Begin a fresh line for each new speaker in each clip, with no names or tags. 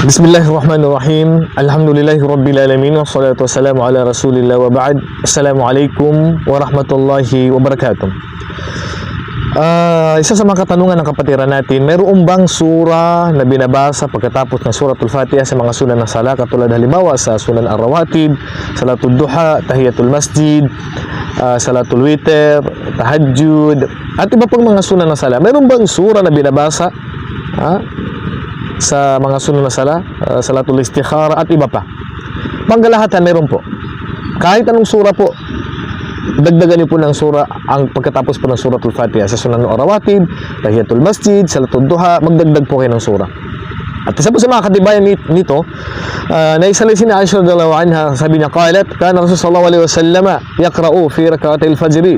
Bismillahirrahmanirrahim. Alhamdulillahi rabbil alamin wassalatu wassalamu ala Rasulillah wa ba'd. Assalamualaikum warahmatullahi wabarakatuh. Ah, isa sa mga katanungan ng kapatiran natin, mayroon bang sura na binabasa pagkatapos ng suratul Fatiha sa mga sunan ng sala katulad halimbawa sa sunan ar-rawatib, salatul duha, tahiyatul masjid, ah, salatul witr, tahajjud, at iba pang mga sunan ng sala. Mayroon bang sura na binabasa? Ha? Sa mga sunod na sala, uh, salatul istikhara at iba pa. Panggalahatan meron po. Kahit anong sura po, dagdagan niyo po ng sura ang pagkatapos po ng suratul Fatiha sa sunan Arawatib, Tahiyatul Masjid, Salatul Duha, magdagdag po kayo ng sura. At isa po sa mga katibayan ni- nito, uh, naisalay si Aisha radhiyallahu anha, sabi niya, qalat, kana Rasul sallallahu alaihi wasallam yaqra'u fi rak'atay al-fajr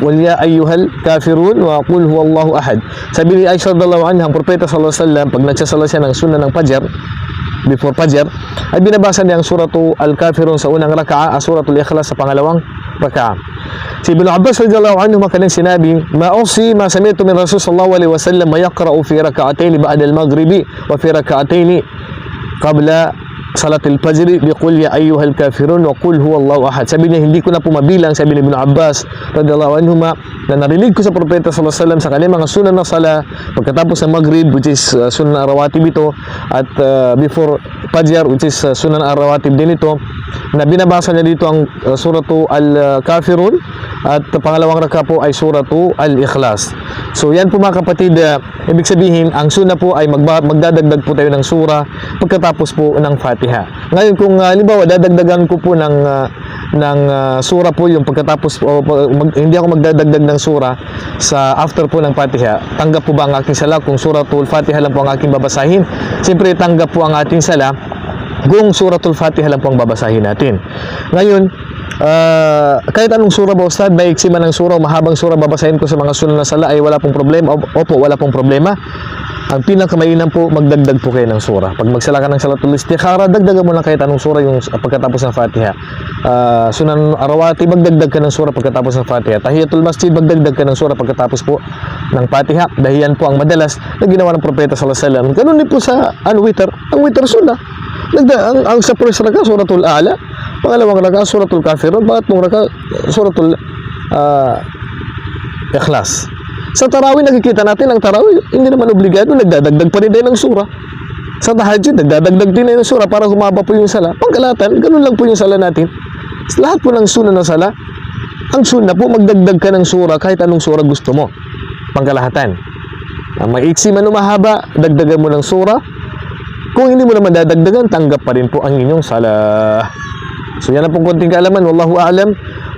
Qul ya ayyuhal kafirun wa qul huwallahu ahad. Sabi ni Aisha radhiyallahu anha, ang propeta sallallahu alaihi wasallam pag nagsasala siya ng sunnah ng Fajr, before Fajr, ay binabasa niya ang suratu Al-Kafirun sa unang raka'a, at suratul Ikhlas sa pangalawang raka'a. Si Ibn Abbas radhiyallahu anhu makalang sinabi, "Ma usi ma sami'tu min Rasul sallallahu alaihi wasallam yaqra'u fi rak'atayn ba'da al-maghribi wa fi rak'atayn qabla salatul fajr biqul ya ayyuhal kafirun wa qul huwallahu ahad. Sabi niya hindi ko na po mabilang sabi ni Ibn Abbas radhiyallahu anhuma na narinig ko sa propeta sallallahu alaihi wasallam sa kanyang mga sunan ng sala pagkatapos ng maghrib which is uh, sunan arawatib ito at uh, before fajr which is uh, sunan arawatib din ito na binabasa niya dito ang uh, suratu al-kafirun at pangalawang raka po ay suratu al-ikhlas. So yan po mga kapatid, uh, ibig sabihin ang sunna po ay magba- magdadagdag po tayo ng sura pagkatapos po ng Fatiha. Ngayon kung uh, dadagdagan ko po ng uh, ng uh, sura po yung pagkatapos po o, mag- hindi ako magdadagdag ng sura sa after po ng Fatiha. Tanggap po ba ang aking sala kung suratul Fatiha lang po ang aking babasahin? Siyempre tanggap po ang ating sala kung suratul Fatiha lang po ang babasahin natin. Ngayon, ah, kahit anong sura ba Ustad, may iksi man ng sura mahabang sura babasahin ko sa mga sunan na sala ay wala pong problema. Op- Opo, wala pong problema. Ang pinakamainam po, magdagdag po kayo ng sura. Pag magsala ka ng salatul istikhara, dagdagan mo lang kahit anong sura yung pagkatapos ng Fatiha. Ah, sunan arawati, magdagdag ka ng sura pagkatapos ng Fatiha. Tahiyatul masjid, magdagdag ka ng sura pagkatapos po ng Fatiha. Dahil yan po ang madalas na ginawa ng propeta sallallahu alaihi wasallam. Ganun din po sa ano, witr. Ang witr sunnah. Nagda, ang, ang sa first raka, suratul A'la. Pangalawang raka, suratul Kafirun. Pangatlong raka, suratul ah, Ikhlas. Sa tarawih, nakikita natin ang tarawih, hindi naman obligado, nagdadagdag pa rin din ng sura. Sa tahajjud, nagdadagdag din ng sura para humaba po yung sala. Pangkalatan, ganun lang po yung sala natin. Lahat po ng sunan ng sala, ang sunna po, magdagdag ka ng sura kahit anong sura gusto mo. Pangkalahatan. Ang maiksi man o mahaba, dagdagan mo ng sura. Kung hindi mo naman dadagdagan, tanggap pa rin po ang inyong sala. So yan ang pong konting kaalaman. Wallahu a'lam.